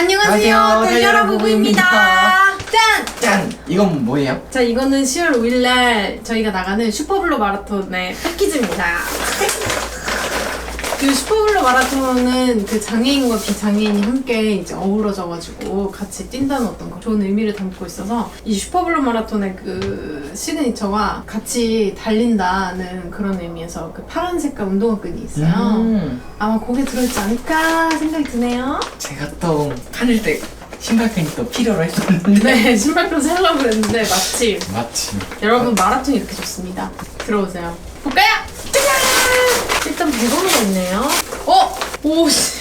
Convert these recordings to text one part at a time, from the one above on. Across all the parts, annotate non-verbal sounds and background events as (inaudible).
안녕하세요, 안녕하세요, 달려라 부부입니다. 짠! 짠! 이건 뭐예요? 자, 이거는 10월 5일날 저희가 나가는 슈퍼블로 마라톤의 패키지입니다. 그 슈퍼블로 마라톤은 그 장애인과 비장애인이 함께 이제 어우러져가지고 같이 뛴다는 어떤 거 좋은 의미를 담고 있어서 이 슈퍼블로 마라톤의 그 시그니처가 같이 달린다는 그런 의미에서 그 파란 색깔 운동화끈이 있어요. 음, 아마 거기에 들어있지 않을까 생각이 드네요. 제가 또 하늘 때 신발끈이 또 필요로 했었는데 네, 신발끈 살려고 그랬는데 마침 마침 여러분 마라톤 이렇게 좋습니다. 들어오세요. 볼까요? 일단 100원으로 있네요. 어? 오, 씨.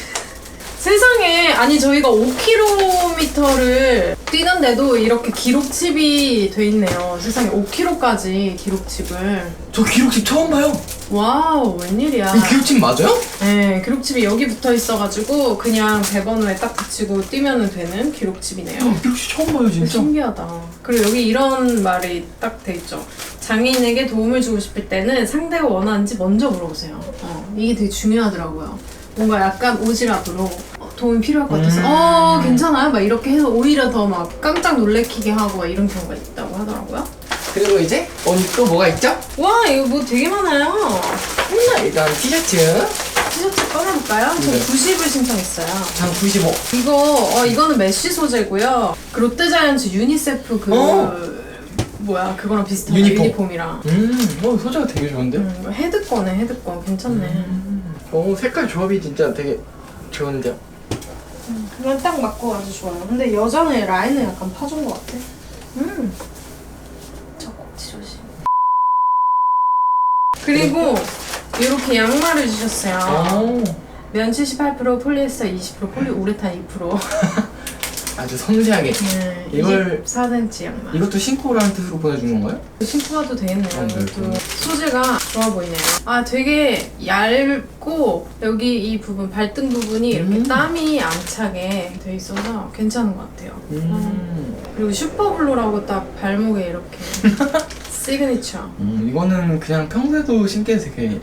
아니 저희가 5km를 뛰는데도 이렇게 기록칩이 돼 있네요. 세상에 5km까지 기록칩을. 저 기록집 처음 봐요 와우 웬일이야. 이 기록집 맞아요? 네, 기록칩이 여기 붙어 있어가지고 그냥 100원에 딱 붙이고 뛰면 되는 기록칩이네요. 어, 기록집 처음 봐요 진짜 신기하다. 그리고 여기 이런 말이 딱 돼 있죠. 장애인에게 도움을 주고 싶을 때는 상대가 원하는지 먼저 물어보세요. 어, 이게 되게 중요하더라고요. 뭔가 약간 오지랖으로 어, 도움이 필요할 것 같아서 음. 어 괜찮아요? 막 이렇게 해서 오히려 더 막 깜짝 놀래키게 하고 막 이런 경우가 있다고 하더라고요. 그리고 이제 오늘 또 뭐가 있죠? 와 이거 뭐 되게 많아요. 자, 일단 티셔츠 티셔츠 꺼내볼까요? 저 네. 90을 신청했어요. 한 95. 이거 어 이거는 메쉬 소재고요. 그 롯데자이언츠 유니세프 그 어. 뭐야 그거랑 비슷한 유니폼. 유니폼이랑 음, 어, 소재가 되게 좋은데? 음, 헤드거네 헤드거 괜찮네. 음. 오, 색깔 조합이 진짜 되게 좋은데요? 이건 딱 맞고 아주 좋아요. 근데 여자는 라인을 약간 파준 것 같아. 음. 저 꼭지 조심. 그리고 이렇게 양말을 주셨어요. 오, 면 78%, 폴리에스터 20%, 폴리우레탄 2%. 아주 섬세하게. 네, 이걸- 24cm 양말. 이것도 뜻으로 보내준 건가요? 신고 가도 되겠네요. 아, 네, 이것도 네. 소재가 좋아 보이네요. 아, 되게 얇고 여기 이 부분 발등 부분이 이렇게 음. 땀이 안 차게 돼 있어서 괜찮은 것 같아요. 음. 그리고 슈퍼블루라고 딱 발목에 이렇게 (laughs) 시그니처. 음, 이거는 그냥 평소에도 신기해도 되게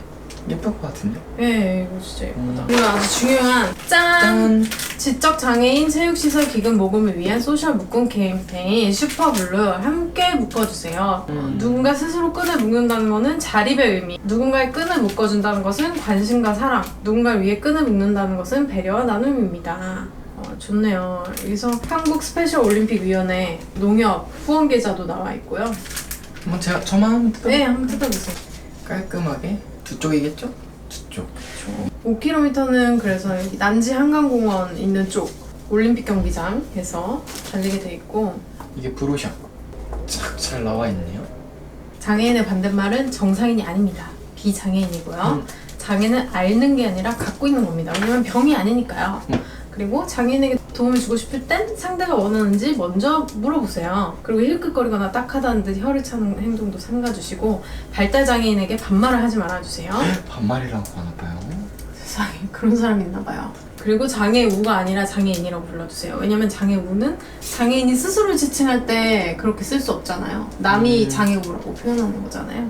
예쁠 것 같은데? 예, 이거 진짜 예쁘다. 음. 그리고 아주 중요한 짠! 짠! 지적 장애인 체육시설 기금 모금을 위한 소셜 묶음 캠페인 슈퍼블루 함께 묶어주세요. 음. 누군가 스스로 끈을 묶는다는 것은 자립의 의미. 누군가의 끈을 묶어준다는 것은 관심과 사랑. 누군가를 위해 끈을 묶는다는 것은 배려와 나눔입니다. 어, 좋네요. 여기서 한국 스페셜 올림픽 위원회 농협 후원 계좌도 나와 있고요. 한번 제가 저만 한번 뜯어 네, 한번 뜯어보세요. 깔끔하게 두 쪽이겠죠? 두 쪽. 5km는 그래서 여기 난지 한강공원 있는 쪽 올림픽 경기장에서 달리게 돼 있고 이게 브로샷. 쫙잘 나와 있네요. 장애인의 반대말은 정상인이 아닙니다. 비장애인이고요. 음. 장애는 앓는 게 아니라 갖고 있는 겁니다. 왜냐면 병이 아니니까요. 음. 그리고 장애인에게 도움을 주고 싶을 땐 상대가 원하는지 먼저 물어보세요. 그리고 힐끗거리거나 딱하다는 듯 혀를 차는 행동도 삼가주시고 발달 장애인에게 반말을 하지 말아주세요. 반말이라고 하나 봐요. 세상에 그런 사람 있나 봐요. 그리고 장애우가 아니라 장애인이라고 불러주세요. 왜냐면 장애우는 장애인이 스스로 지칭할 때 그렇게 쓸 수 없잖아요. 남이 음. 장애우라고 표현하는 거잖아요.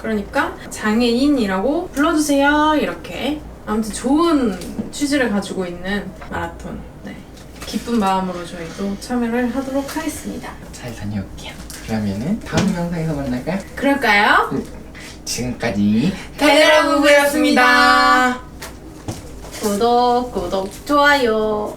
그러니까 장애인이라고 불러주세요. 이렇게 아무튼 좋은 취지를 가지고 있는 마라톤. 네. 기쁜 마음으로 저희도 참여를 하도록 하겠습니다. 잘 다녀올게요. 그러면은 다음 영상에서 만날까요? 그럴까요? 지금까지 달려라 부부였습니다. 구독, 구독, 좋아요.